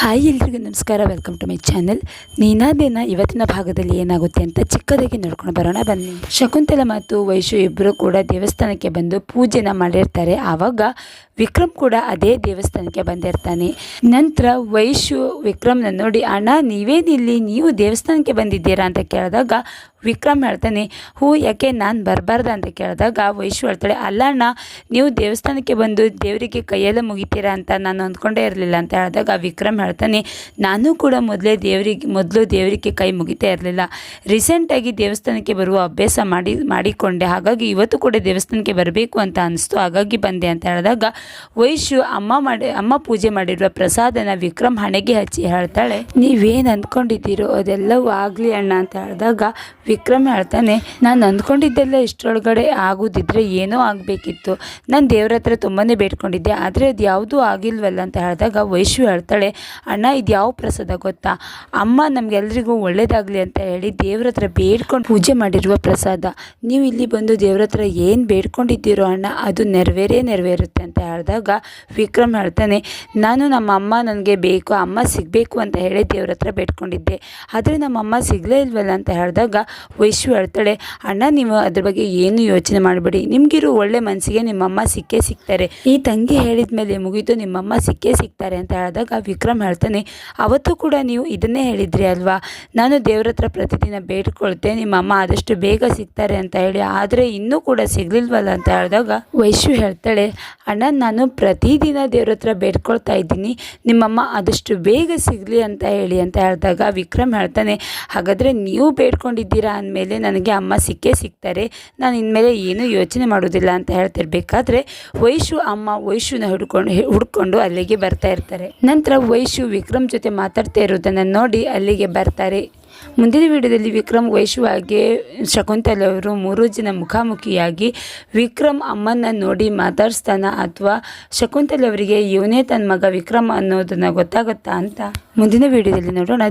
Hi ಎಲ್ರಿಗೂ ನಮಸ್ಕಾರ welcome to my channel ನೀನಾದೇನ ಇವತ್ತಿನ ಭಾಗದಲ್ಲಿ ಏನಾಗುತ್ತೆ ಅಂತ ಚಿಕ್ಕದಾಗಿ ನೋಡ್ಕೊಂಡು ಬರೋಣ, ಬನ್ನಿ. ಶಕುಂತಲ ಮತ್ತು ವೈಶು ಇಬ್ಬರು ಕೂಡ ದೇವಸ್ಥಾನಕ್ಕೆ ಬಂದು ಪೂಜೆನ ಮಾಡಿರ್ತಾರೆ. ಆವಾಗ ವಿಕ್ರಮ್ ಕೂಡ ಅದೇ ದೇವಸ್ಥಾನಕ್ಕೆ ಬಂದಿರ್ತಾನೆ. ನಂತರ ವೈಶು ವಿಕ್ರಮ್ನ ನೋಡಿ, ಅಣ್ಣ ನೀವೇನಿಲ್ಲಿ ನೀವು ದೇವಸ್ಥಾನಕ್ಕೆ ಬಂದಿದ್ದೀರಾ? ಅಂತ ಕೇಳಿದಾಗ ವಿಕ್ರಮ್ ಹೇಳ್ತಾನೆ, ಹೂ, ಯಾಕೆ ನಾನು ಬರಬಾರ್ದ? ಅಂತ ಕೇಳಿದಾಗ ವೈಶು ಹೇಳ್ತಾಳೆ, ಅಲ್ಲ ಅಣ್ಣ, ನೀವು ದೇವಸ್ಥಾನಕ್ಕೆ ಬಂದು ದೇವರಿಗೆ ಕೈಯೆಲ್ಲ ಮುಗಿತೀರಾ ಅಂತ ನಾನು ಅಂದ್ಕೊಂಡೇ ಇರಲಿಲ್ಲ. ಅಂತ ಹೇಳಿದಾಗ ವಿಕ್ರಮ್ ಹೇಳ್ತಾನೆ, ನಾನು ಕೂಡ ಮೊದಲೇ ದೇವರಿಗೆ, ಮೊದಲು ದೇವರಿಗೆ ಕೈ ಮುಗಿತಾ ಇರಲಿಲ್ಲ. ರೀಸೆಂಟಾಗಿ ದೇವಸ್ಥಾನಕ್ಕೆ ಬರುವ ಅಭ್ಯಾಸ ಮಾಡಿ, ಮಾಡಿಕೊಂಡೆ. ಹಾಗಾಗಿ ಇವತ್ತು ಕೂಡ ದೇವಸ್ಥಾನಕ್ಕೆ ಬರಬೇಕು ಅಂತ ಅನಿಸ್ತು. ಹಾಗಾಗಿ ಬಂದೆ. ಅಂತ ಹೇಳಿದಾಗ ವೈಶು ಅಮ್ಮ ಮಾಡಿ, ಅಮ್ಮ ಪೂಜೆ ಮಾಡಿರುವ ಪ್ರಸಾದನ ವಿಕ್ರಮ್ ಹಣೆಗೆ ಹಚ್ಚಿ ಹೇಳ್ತಾಳೆ, ನೀವೇನು ಅಂದ್ಕೊಂಡಿದ್ದೀರೋ ಅದೆಲ್ಲವೂ ಆಗಲಿ ಅಣ್ಣ, ಅಂತ ಹೇಳಿದಾಗ ವಿಕ್ರಮ್ ಹೇಳ್ತಾನೆ, ನಾನು ಅಂದ್ಕೊಂಡಿದ್ದೆಲ್ಲ ಇಷ್ಟರೊಳಗಡೆ ಆಗೋದಿದ್ರೆ ಏನೋ ಆಗಬೇಕಿತ್ತು. ನಾನು ದೇವ್ರ ಹತ್ರ ತುಂಬಾ ಬೇಡ್ಕೊಂಡಿದ್ದೆ, ಆದರೆ ಅದು ಯಾವುದೂ ಆಗಿಲ್ವಲ್ಲ, ಅಂತ ಹೇಳಿದಾಗ ವೈಶು ಹೇಳ್ತಾಳೆ, ಅಣ್ಣ, ಇದು ಯಾವ ಪ್ರಸಾದ ಗೊತ್ತಾ? ಅಮ್ಮ ನಮಗೆಲ್ಲರಿಗೂ ಒಳ್ಳೇದಾಗಲಿ ಅಂತ ಹೇಳಿ ದೇವ್ರ ಹತ್ರ ಬೇಡ್ಕೊಂಡು ಪೂಜೆ ಮಾಡಿರುವ ಪ್ರಸಾದ. ನೀವು ಇಲ್ಲಿ ಬಂದು ದೇವ್ರ ಹತ್ರ ಏನು ಬೇಡ್ಕೊಂಡಿದ್ದೀರೋ ಅಣ್ಣ, ಅದು ನೆರವೇರೇ ನೆರವೇರುತ್ತೆ ಅಂತ ಹೇಳಿದಾಗ ವಿಕ್ರಮ್ ಹೇಳ್ತಾನೆ, ನಾನು ನಮ್ಮ ಅಮ್ಮ ನನಗೆ ಬೇಕು, ಅಮ್ಮ ಸಿಗಬೇಕು ಅಂತ ಹೇಳಿ ದೇವ್ರ ಹತ್ರ ಬೇಡ್ಕೊಂಡಿದ್ದೆ. ಆದರೆ ನಮ್ಮ ಅಮ್ಮ ಸಿಗಲೇ ಇಲ್ವಲ್ಲ ಅಂತ ಹೇಳಿದಾಗ ವೈಶು ಹೇಳ್ತಾಳೆ, ಅಣ್ಣ, ನೀವು ಅದ್ರ ಬಗ್ಗೆ ಏನು ಯೋಚನೆ ಮಾಡಬೇಡಿ. ನಿಮಗಿರೋ ಒಳ್ಳೆ ಮನಸ್ಸಿಗೆ ನಿಮ್ಮಮ್ಮ ಸಿಕ್ಕೇ ಸಿಗ್ತಾರೆ. ಈ ತಂಗಿ ಹೇಳಿದ ಮೇಲೆ ಮುಗೀತು ನಿಮ್ಮಮ್ಮ ಸಿಕ್ಕೇ ಸಿಗ್ತಾರೆ ಅಂತ ಹೇಳಿದಾಗ ವಿಕ್ರಮ್ ಹೇಳ್ತಾನೆ, ಅವತ್ತು ಕೂಡ ನೀವು ಇದನ್ನೇ ಹೇಳಿದ್ರಿ ಅಲ್ವಾ? ನಾನು ದೇವ್ರ ಹತ್ರ ಪ್ರತಿದಿನ ಬೇಡ್ಕೊಳ್ತೆ ನಿಮ್ಮಮ್ಮ ಆದಷ್ಟು ಬೇಗ ಸಿಗ್ತಾರೆ ಅಂತ ಹೇಳಿ, ಆದರೆ ಇನ್ನೂ ಕೂಡ ಸಿಗ್ಲಿಲ್ವಲ್ಲ ಅಂತ ಹೇಳಿದಾಗ ವೈಶು ಹೇಳ್ತಾಳೆ, ಅಣ್ಣ ನಾನು ಪ್ರತಿದಿನ ದೇವ್ರ ಹತ್ರ ಬೇಡ್ಕೊಳ್ತಾ ಇದ್ದೀನಿ. ನಿಮ್ಮಮ್ಮ ಆದಷ್ಟು ಬೇಗ ಸಿಗಲಿ ಅಂತ ಹೇಳಿ ಅಂತ ಹೇಳಿದಾಗ ವಿಕ್ರಮ್ ಹೇಳ್ತಾನೆ, ಹಾಗಾದರೆ ನೀವು ಬೇಡ್ಕೊಂಡಿದ್ದೀರಾ ಅಂದಮೇಲೆ ನನಗೆ ಅಮ್ಮ ಸಿಕ್ಕೇ ಸಿಗ್ತಾರೆ. ನಾನು ಇನ್ಮೇಲೆ ಏನೂ ಯೋಚನೆ ಮಾಡೋದಿಲ್ಲ ಅಂತ ಹೇಳ್ತಿರ್ಬೇಕಾದ್ರೆ ವೈಶು ಅಮ್ಮ ವೈಶುನ ಹುಡ್ಕೊಂಡು ಹುಡ್ಕೊಂಡು ಅಲ್ಲಿಗೆ ಬರ್ತಾ ಇರ್ತಾರೆ. ನಂತರ ವೈಶು ವಿಕ್ರಮ್ ಜೊತೆ ಮಾತಾಡ್ತಾ ಇರೋದನ್ನು ನೋಡಿ ಅಲ್ಲಿಗೆ ಬರ್ತಾರೆ. ಮುಂದಿನ ವಿಡಿಯೋದಲ್ಲಿ ವಿಕ್ರಮ್ ಶಕುಂತಲೆ ಅವರು ಮೂರು ಜನ ಮುಖಾಮುಖಿಯಾಗಿ ವಿಕ್ರಮ್ ಅಮ್ಮನ ನೋಡಿ ಮಾತಾಡಿಸ್ತಾನ ಅಥವಾ ಶಕುಂತಲೆ ಅವರಿಗೆ ಇವನೇ ತನ್ನ ಮಗ ವಿಕ್ರಮ್ ಅನ್ನೋದನ್ನ ಗೊತ್ತಾಗುತ್ತಾ ಅಂತ? ಮುಂದಿನ ವಿಡಿಯೋದಲ್ಲಿ ನೋಡೋಣ.